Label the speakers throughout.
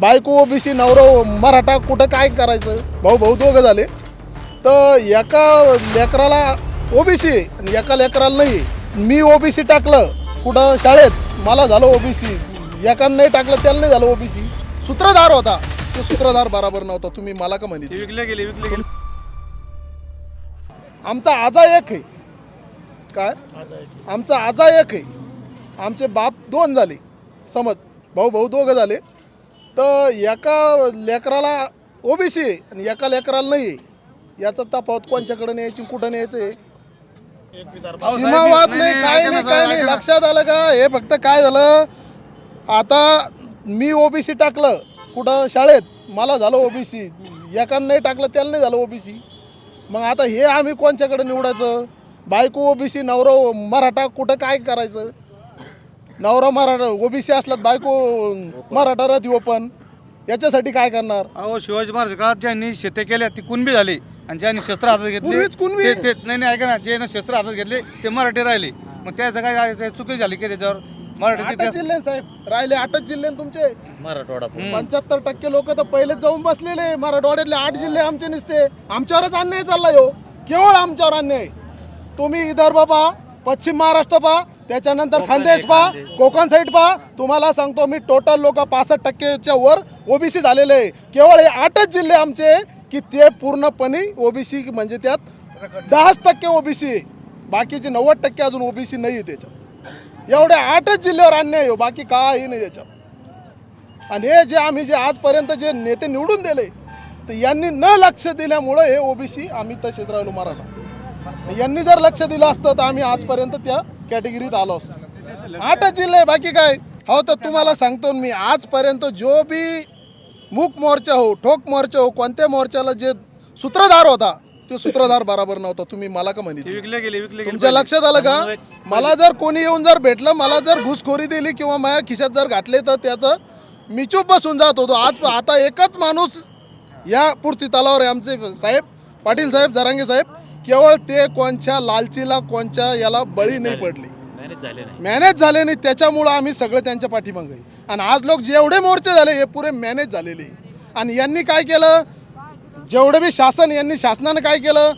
Speaker 1: बायको ओबीसी नवरा मराठा कुठं काय करायचं? भाऊ भाऊ दोघं झाले. तर एका लेकराला ओबीसी आणि एका लेकराला नाही. मी ओबीसी टाकलं. कुठं? शाळेत. मला झालं ओबीसी. एकानं नाही टाकलं त्याला नाही झालं ओबीसी. सूत्रधार होता. तो सूत्रधार बराबर नव्हता. तुम्ही मला का म्हणित
Speaker 2: ते विकले गेले विकले गेले.
Speaker 1: आमचा आजा एक आहे. काय? आमचा आजा एक आहे. आमचे बाप दोन झाले. समज. भाऊ भाऊ दोघं झाले. तर एका लेकराला ओबीसी आणि एका लेकराला नाही. याचा तफावत कोणच्याकडे न्यायची कुठं न्यायचं आहे सीमावाद नाही काय नाही काय नाही. लक्षात आलं का? हे फक्त काय झालं? आता मी ओबीसी टाकलं. कुठं? शाळेत. मला झालं ओबीसी. एकानं नाही टाकलं त्याला नाही झालं ओबीसी. मग आता हे आम्ही कोणच्याकडे निवडायचं? बायको ओबीसी नवरा मराठा कुठं काय करायचं? नवरा मराठा ओबीसी असलात बायको मराठा राहते ओपन याच्यासाठी काय करणार?
Speaker 2: अहो शिवाजी महाराज काळात ज्यांनी शेते केल्या ती कुणबी झाली. आणि ज्यांनी शस्त्र हातात घेतले
Speaker 1: पूर्वीच कुणबी.
Speaker 2: ते- ते- नाही नाही ऐका ना जे शस्त्र हातात घेतले ते मराठी राहिले. मग त्याचं काय ते चुकी झाली की त्याच्यावर? मराठी
Speaker 1: आठच जिल्हे साहेब राहिले आठच जिल्हे तुमचे.
Speaker 3: मराठवाडा
Speaker 1: पंच्याहत्तर टक्के लोक तर पहिलेच जाऊन बसलेले मराठवाड्यातले आठ जिल्हे आमचे नसते. आमच्यावरच अन्याय चाललाय हो. केवळ आमच्यावर अन्याय. तुम्ही विदर्भ पहा पश्चिम महाराष्ट्र पहा त्याच्यानंतर खानदेश पहा कोकण साईड पहा. तुम्हाला सांगतो मी टोटल लोक पासष्ट टक्केच्या वर ओबीसी झालेले आहे. केवळ हे आठच जिल्हे आमचे की ते पूर्णपणे ओबीसी म्हणजे त्यात दहाच टक्के ओबीसी बाकीचे नव्वद टक्के अजून ओबीसी नाही आहे त्याच्यात. एवढ्या आठच जिल्ह्यावर अन्याय हो बाकी काही नाही त्याच्यात. आणि हे जे आम्ही जे आजपर्यंत जे नेते निवडून दिले तर यांनी न लक्ष दिल्यामुळं हे ओबीसी आम्ही तसेच राहिलो मराठा. यांनी जर लक्ष दिलं असतं तर आम्ही आजपर्यंत त्या कॅटेगरीत आलो असतो. आठच जिल्हे बाकी काय? हो तर तुम्हाला सांगतो मी आजपर्यंत जो बी मूक मोर्चा हो ठोक मोर्चा हो कोणत्या मोर्चाला जे सूत्रधार होता ते सूत्रधार बरोबर नव्हता. तुम्ही मला का म्हणित तुमच्या लक्षात आलं का? मला जर कोणी येऊन जर भेटलं मला जर घुसखोरी दिली किंवा माझ्या खिशात जर घातले तर त्याचं मी चूप बसून जात होतो. आज आता एकच माणूस या पूर्ती तलावर आहे आमचे साहेब पाटील साहेब जरांगे साहेब. केवळ ते कोणच्या लालचीला कोणच्या याला बळी नाही पडले.
Speaker 3: मॅनेज झाले नाही.
Speaker 1: मॅनेज झाले नाही त्याच्यामुळं आम्ही सगळे त्यांच्या पाठीमागे. आणि आज लोक जेवढे मोर्चे झाले हे पुरे मॅनेज झालेले. आणि यांनी काय केलं? जेवढे बी शासन यांनी शासनानं काय केलं?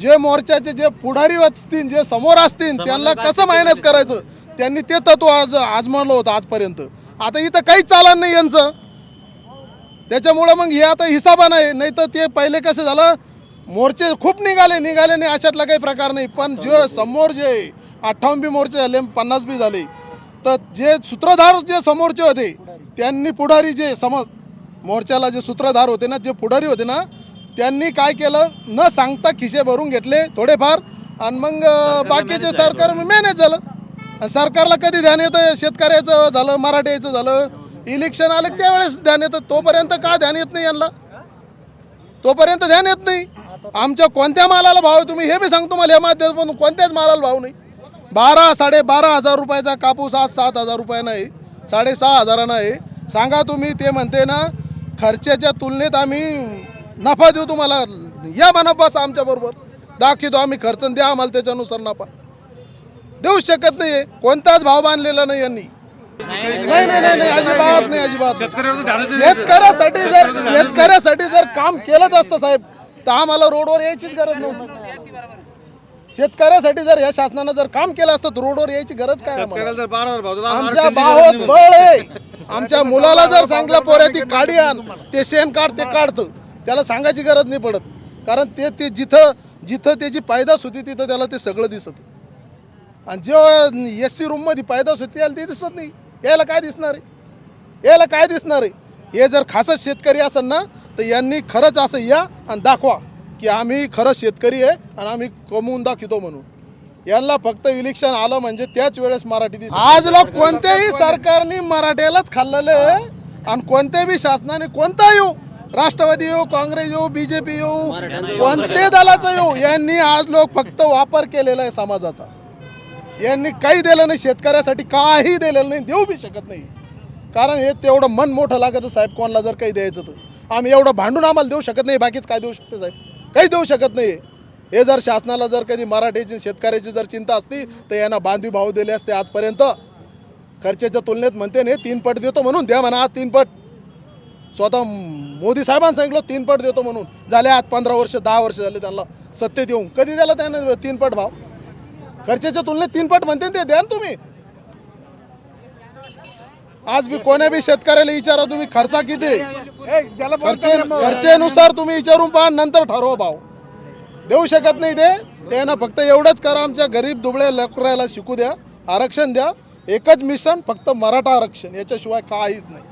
Speaker 1: जे मोर्चाचे जे पुढारी असतील जे समोर असतील त्यांना कसं मॅनेज करायचं? त्यांनी ते तत्व आज आजमावलं होतं आजपर्यंत. आता इथं काहीच चालन नाही यांचं. त्याच्यामुळं मग हे आता हिसाबा नाही नाही तर ते पहिले कसं झालं? मोर्चे खूप निघाले निघाले नाही अशातला काही प्रकार नाही. पण जे समोर जे अठ्ठावन्न बी मोर्चे झाले पन्नास बी झाले तर जे सूत्रधार जे समोरचे होते त्यांनी पुढारी जे समज मोर्चाला जे सूत्रधार होते ना जे पुढारी होते ना त्यांनी काय केलं? न सांगता खिसे भरून घेतले थोडेफार आणि मग बाकीचे सरकार मॅनेज झालं. आणि सरकारला कधी ध्यान येतं? शेतकऱ्याचं झालं मराठ्याचं झालं. इलेक्शन आलं त्यावेळेस ध्यान येतं. तोपर्यंत का ध्यान येत नाही यांना? तोपर्यंत ध्यान येत नाही. आमच्या कोणत्या मालाला भाव आहे तुम्ही हे बी सांगतो मला या माध्यमातून. कोणत्याच मालाला भाव नाही. बारा साडेबारा हजार रुपयाचा कापूस आज सात हजार रुपयानं आहे साडेसहा हजारानं आहे. सांगा तुम्ही ते म्हणते ना खर्चाच्या तुलनेत आम्ही नफा देऊ तुम्हाला. या म्हणा बस आमच्याबरोबर दाखवतो आम्ही खर्च द्या आम्हाला त्याच्यानुसार नफा. देऊच शकत नाही कोणताच भाव बांधलेला नाही यांनी. नाही नाही नाही अजिबात नाही अजिबात. शेतकऱ्यासाठी जर शेतकऱ्यासाठी जर काम केलंच असतं साहेब तर आम्हाला रोडवर यायचीच गरज नव्हती. शेतकऱ्यासाठी जर या शासनानं जर काम केलं असतं तर रोडवर यायची गरज काय आम्हाला? आमच्या
Speaker 2: नाही.
Speaker 1: बळ आहे. आमच्या मुलाला जर सांगलं पोऱ्या ती काढी आण. ते शेण काढ ते काढतं त्याला सांगायची गरज नाही पडत. कारण ते ते जिथं जिथं त्याची पायदास होती तिथं त्याला ते सगळं दिसत. आणि जेव्हा एस सी रूममध्ये पायदास होती याला ते दिसत नाही. याला काय दिसणार आहे? याला काय दिसणार आहे? हे जर खासच शेतकरी असेल ना तर यांनी खरंच असं या आणि दाखवा की आम्ही खरंच शेतकरी आहे आणि आम्ही कमवून दाखवतो म्हणून. यांना फक्त इलेक्शन आलं म्हणजे त्याच वेळेस मराठी आज लोक कोणत्याही सरकारने मराठ्यालाच खाल्लेलं आहे आणि कोणत्याही शासनाने कोणता येऊ राष्ट्रवादी येऊ काँग्रेस येऊ बीजेपी येऊ कोणते दलाचं येऊ यांनी आज लोक फक्त वापर केलेला आहे समाजाचा. यांनी काही दिलं नाही शेतकऱ्यासाठी काही दिलेलं नाही देऊ बी शकत नाही. कारण हे तेवढं मन मोठं लागतं साहेब कोणाला जर काही द्यायचं तर. आम्ही एवढं भांडून आम्हाला देऊ शकत नाही बाकीच काय देऊ शकते साहेब? काही देऊ शकत नाही. हे जर शासनाला जर कधी मराठीची शेतकऱ्याची जर चिंता असती तर यांना बांधवी भाव दिले असते आजपर्यंत. खर्चाच्या तुलनेत म्हणते नाही तीन पट देतो म्हणून. द्या म्हणा आज तीन पट. स्वतः मोदी साहेबांनी सांगितलं तीन पट देतो म्हणून. झाले आज पंधरा वर्ष दहा वर्ष झाले त्यांना सत्तेत येऊन कधी दिला त्यानं तीन पट भाव? खर्चाच्या तुलनेत तीन पट म्हणते ना ते द्या ना तुम्ही. आज बी कोण्या बी शेतकऱ्याला विचारा तुम्ही खर्चा किती? खर्चे खर्चेनुसार तुम्ही विचारून पहा नंतर ठरवा भाव देऊ शकत नाही ते. त्यानं फक्त एवढंच करा आमच्या गरीब दुबळ्या लेकराला शिकू द्या आरक्षण द्या. एकच मिशन फक्त मराठा आरक्षण. याच्याशिवाय काहीच नाही.